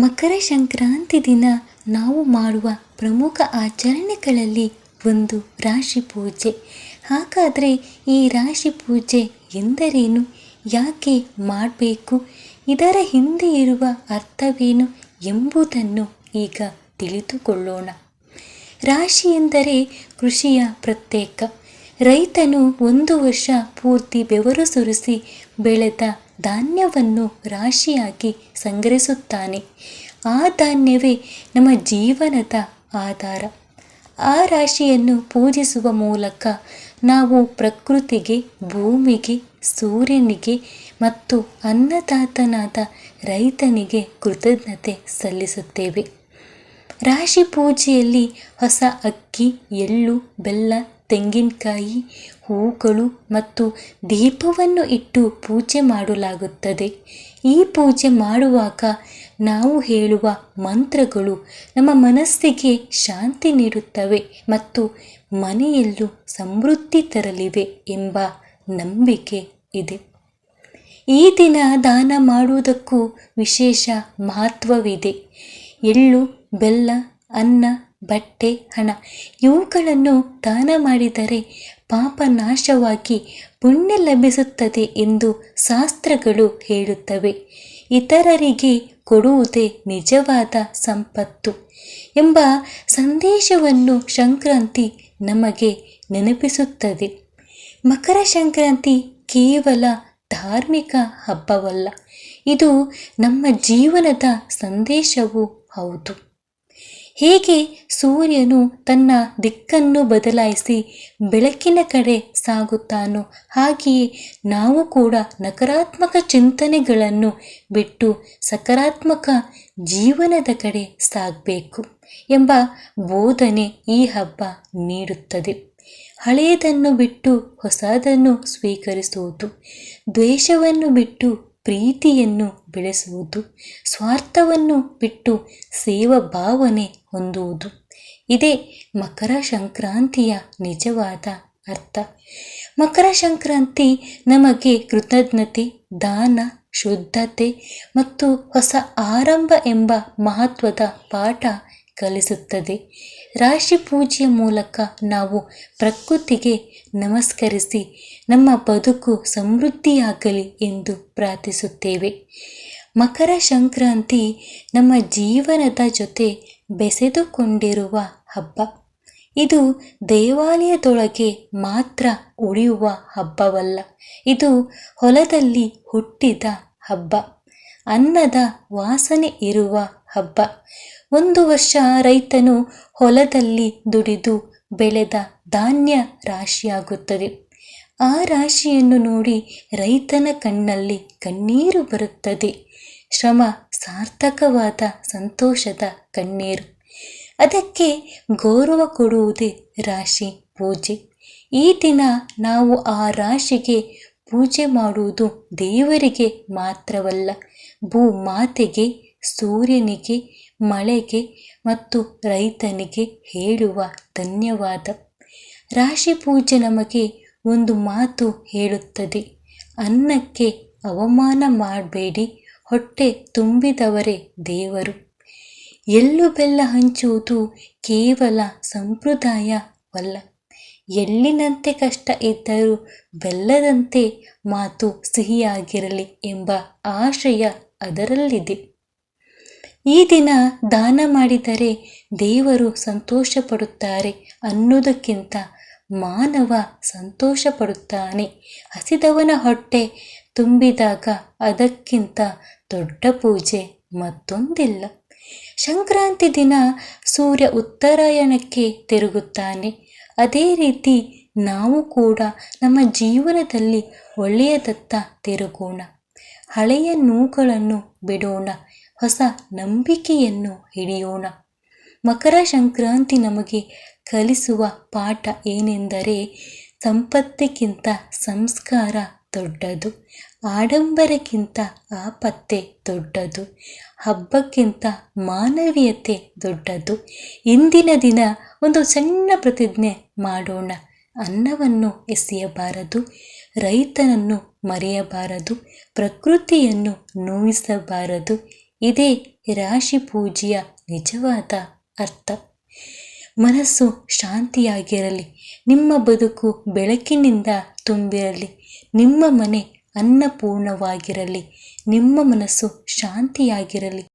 ಮಕರ ಸಂಕ್ರಾಂತಿ ದಿನ ನಾವು ಮಾಡುವ ಪ್ರಮುಖ ಆಚರಣೆಗಳಲ್ಲಿ ಒಂದು ರಾಶಿ ಪೂಜೆ. ಹಾಗಾದರೆ ಈ ರಾಶಿ ಪೂಜೆ ಎಂದರೇನು? ಯಾಕೆ ಮಾಡಬೇಕು? ಇದರ ಹಿಂದೆ ಇರುವ ಅರ್ಥವೇನು ಎಂಬುದನ್ನು ಈಗ ತಿಳಿದುಕೊಳ್ಳೋಣ. ರಾಶಿ ಎಂದರೆ ಕೃಷಿಯ ಪ್ರತ್ಯೇಕ. ರೈತನು ಒಂದು ವರ್ಷ ಪೂರ್ತಿ ಬೆವರು ಸುರಿಸಿ ಬೆಳೆದ ಧಾನ್ಯವನ್ನು ರಾಶಿಯಾಗಿ ಸಂಗ್ರಹಿಸುತ್ತಾನೆ. ಆ ಧಾನ್ಯವೇ ನಮ್ಮ ಜೀವನದ ಆಧಾರ. ಆ ರಾಶಿಯನ್ನು ಪೂಜಿಸುವ ಮೂಲಕ ನಾವು ಪ್ರಕೃತಿಗೆ, ಭೂಮಿಗೆ, ಸೂರ್ಯನಿಗೆ ಮತ್ತು ಅನ್ನದಾತನಾದ ರೈತನಿಗೆ ಕೃತಜ್ಞತೆ ಸಲ್ಲಿಸುತ್ತೇವೆ. ರಾಶಿ ಪೂಜೆಯಲ್ಲಿ ಹೊಸ ಅಕ್ಕಿ, ಎಳ್ಳು, ಬೆಲ್ಲ, ತೆಂಗಿನಕಾಯಿ, ಹೂಗಳು ಮತ್ತು ದೀಪವನ್ನು ಇಟ್ಟು ಪೂಜೆ ಮಾಡಲಾಗುತ್ತದೆ. ಈ ಪೂಜೆ ಮಾಡುವಾಗ ನಾವು ಹೇಳುವ ಮಂತ್ರಗಳು ನಮ್ಮ ಮನಸ್ಸಿಗೆ ಶಾಂತಿ ನೀಡುತ್ತವೆ ಮತ್ತು ಮನೆಯಲ್ಲೂ ಸಮೃದ್ಧಿ ತರಲಿವೆ ಎಂಬ ನಂಬಿಕೆ ಇದೆ. ಈ ದಿನ ದಾನ ಮಾಡುವುದಕ್ಕೂ ವಿಶೇಷ ಮಹತ್ವವಿದೆ. ಎಳ್ಳು ಬೆಲ್ಲ, ಅನ್ನ, ಬಟ್ಟೆ, ಹಣ ಇವುಗಳನ್ನು ದಾನ ಮಾಡಿದರೆ ಪಾಪ ನಾಶವಾಗಿ ಪುಣ್ಯ ಲಭಿಸುತ್ತದೆ ಎಂದು ಶಾಸ್ತ್ರಗಳು ಹೇಳುತ್ತವೆ. ಇತರರಿಗೆ ಕೊಡುವುದೇ ನಿಜವಾದ ಸಂಪತ್ತು ಎಂಬ ಸಂದೇಶವನ್ನು ಸಂಕ್ರಾಂತಿ ನಮಗೆ ನೆನಪಿಸುತ್ತದೆ. ಮಕರ ಸಂಕ್ರಾಂತಿ ಕೇವಲ ಧಾರ್ಮಿಕ ಹಬ್ಬವಲ್ಲ, ಇದು ನಮ್ಮ ಜೀವನದ ಸಂದೇಶವೂ ಹೌದು. ಹೇಗೆ ಸೂರ್ಯನು ತನ್ನ ದಿಕ್ಕನ್ನು ಬದಲಾಯಿಸಿ ಬೆಳಕಿನ ಕಡೆ ಸಾಗುತ್ತಾನೋ ಹಾಗೆಯೇ ನಾವು ಕೂಡ ನಕಾರಾತ್ಮಕ ಚಿಂತನೆಗಳನ್ನು ಬಿಟ್ಟು ಸಕಾರಾತ್ಮಕ ಜೀವನದ ಕಡೆ ಸಾಗಬೇಕು ಎಂಬ ಬೋಧನೆ ಈ ಹಬ್ಬ ನೀಡುತ್ತದೆ. ಹಳೆಯದನ್ನು ಬಿಟ್ಟು ಹೊಸದನ್ನು ಸ್ವೀಕರಿಸುವುದು, ದ್ವೇಷವನ್ನು ಬಿಟ್ಟು ಪ್ರೀತಿಯನ್ನು ಬೆಳೆಸುವುದು, ಸ್ವಾರ್ಥವನ್ನು ಬಿಟ್ಟು ಸೇವಾ ಭಾವನೆ ಹೊಂದುವುದು. ಇದೇ ಮಕರ ಸಂಕ್ರಾಂತಿಯ ನಿಜವಾದ ಅರ್ಥ. ಮಕರ ಸಂಕ್ರಾಂತಿ ನಮಗೆ ಕೃತಜ್ಞತೆ, ದಾನ, ಶುದ್ಧತೆ ಮತ್ತು ಹೊಸ ಆರಂಭ ಎಂಬ ಮಹತ್ವದ ಪಾಠ ಕಲಿಸುತ್ತದೆ. ರಾಶಿ ಪೂಜೆಯ ಮೂಲಕ ನಾವು ಪ್ರಕೃತಿಗೆ ನಮಸ್ಕರಿಸಿ ನಮ್ಮ ಬದುಕು ಸಮೃದ್ಧಿಯಾಗಲಿ ಎಂದು ಪ್ರಾರ್ಥಿಸುತ್ತೇವೆ. ಮಕರ ಸಂಕ್ರಾಂತಿ ನಮ್ಮ ಜೀವನದ ಜೊತೆ ಬೆಸೆದುಕೊಂಡಿರುವ ಹಬ್ಬ. ಇದು ದೇವಾಲಯದೊಳಗೆ ಮಾತ್ರ ಉಳಿಯುವ ಹಬ್ಬವಲ್ಲ, ಇದು ಹೊಲದಲ್ಲಿ ಹುಟ್ಟಿದ ಹಬ್ಬ. ಅನ್ನದ ವಾಸನೆ ಇರುವ ಹಬ್ಬ. ಒಂದು ವರ್ಷ ರೈತನು ಹೊಲದಲ್ಲಿ ದುಡಿದು ಬೆಳೆದ ಧಾನ್ಯ ರಾಶಿಯಾಗುತ್ತದೆ. ಆ ರಾಶಿಯನ್ನು ನೋಡಿ ರೈತನ ಕಣ್ಣಲ್ಲಿ ಕಣ್ಣೀರು ಬರುತ್ತದೆ. ಶ್ರಮ ಸಾರ್ಥಕವಾದ ಸಂತೋಷದ ಕಣ್ಣೀರು. ಅದಕ್ಕೆ ಗೌರವ ಕೊಡುವುದೇ ರಾಶಿ ಪೂಜೆ. ಈ ದಿನ ನಾವು ಆ ರಾಶಿಗೆ ಪೂಜೆ ಮಾಡುವುದು ದೇವರಿಗೆ ಮಾತ್ರವಲ್ಲ, ಭೂಮಾತೆಗೆ, ಸೂರ್ಯನಿಗೆ, ಮಳೆಗೆ ಮತ್ತು ರೈತನಿಗೆ ಹೇಳುವ ಧನ್ಯವಾದ. ರಾಶಿ ಪೂಜೆ ನಮಗೆ ಒಂದು ಮಾತು ಹೇಳುತ್ತದೆ, ಅನ್ನಕ್ಕೆ ಅವಮಾನ ಮಾಡಬೇಡಿ ಹೊಟ್ಟೆ ತುಂಬಿದವರೇ ದೇವರು. ಎಳ್ಳು ಬೆಲ್ಲ ಹಂಚುವುದು ಕೇವಲ ಸಂಪ್ರದಾಯವಲ್ಲ. ಎಳ್ಳಿನಂತೆ ಕಷ್ಟ ಇದ್ದರೂ ಬೆಲ್ಲದಂತೆ ಮಾತು ಸಿಹಿಯಾಗಿರಲಿ ಎಂಬ ಆಶಯ ಅದರಲ್ಲಿದೆ. ಈ ದಿನ ದಾನ ಮಾಡಿದರೆ ದೇವರು ಸಂತೋಷ ಪಡುತ್ತಾರೆ ಅನ್ನೋದಕ್ಕಿಂತ ಮಾನವ ಸಂತೋಷ ಪಡುತ್ತಾನೆ ಹಸಿದವನ ಹೊಟ್ಟೆ ತುಂಬಿದಾಗ ಅದಕ್ಕಿಂತ ದೊಡ್ಡ ಪೂಜೆ, ಮತ್ತೊಂದಿಲ್ಲ. ಸಂಕ್ರಾಂತಿ ದಿನ ಸೂರ್ಯ ಉತ್ತರಾಯಣಕ್ಕೆ ತಿರುಗುತ್ತಾನೆ. ಅದೇ ರೀತಿ ನಾವು ಕೂಡ ನಮ್ಮ ಜೀವನದಲ್ಲಿ ಒಳ್ಳೆಯದತ್ತ ತಿರುಗೋಣ. ಹಳೆಯ ನೋವುಗಳನ್ನು ಬಿಡೋಣ. ಹೊಸ ನಂಬಿಕೆಯನ್ನು ಹಿಡಿಯೋಣ. ಮಕರ ಸಂಕ್ರಾಂತಿ ನಮಗೆ ಕಲಿಸುವ ಪಾಠ ಏನೆಂದರೆ ಸಂಪತ್ತಿಗಿಂತ ಸಂಸ್ಕಾರ ದೊಡ್ಡದು. ಆಡಂಬರಕ್ಕಿಂತ ಆಪತ್ತೆ ದೊಡ್ಡದು. ಹಬ್ಬಕ್ಕಿಂತ ಮಾನವೀಯತೆ ದೊಡ್ಡದು. ಇಂದಿನ ದಿನ ಒಂದು ಸಣ್ಣ ಪ್ರತಿಜ್ಞೆ ಮಾಡೋಣ. ಅನ್ನವನ್ನು ಎಸೆಯಬಾರದು. ರೈತನನ್ನು ಮರೆಯಬಾರದು. ಪ್ರಕೃತಿಯನ್ನು ನೋಯಿಸಬಾರದು. ಇದೇ ರಾಶಿ ಪೂಜೆಯ ನಿಜವಾದ ಅರ್ಥ. ಮನಸ್ಸು ಶಾಂತಿಯಾಗಿರಲಿ. ನಿಮ್ಮ ಬದುಕು ಬೆಳಕಿನಿಂದ ತುಂಬಿರಲಿ. ನಿಮ್ಮ ಮನೆ ಅನ್ನಪೂರ್ಣವಾಗಿರಲಿ. ನಿಮ್ಮ ಮನಸ್ಸು ಶಾಂತಿಯಾಗಿರಲಿ.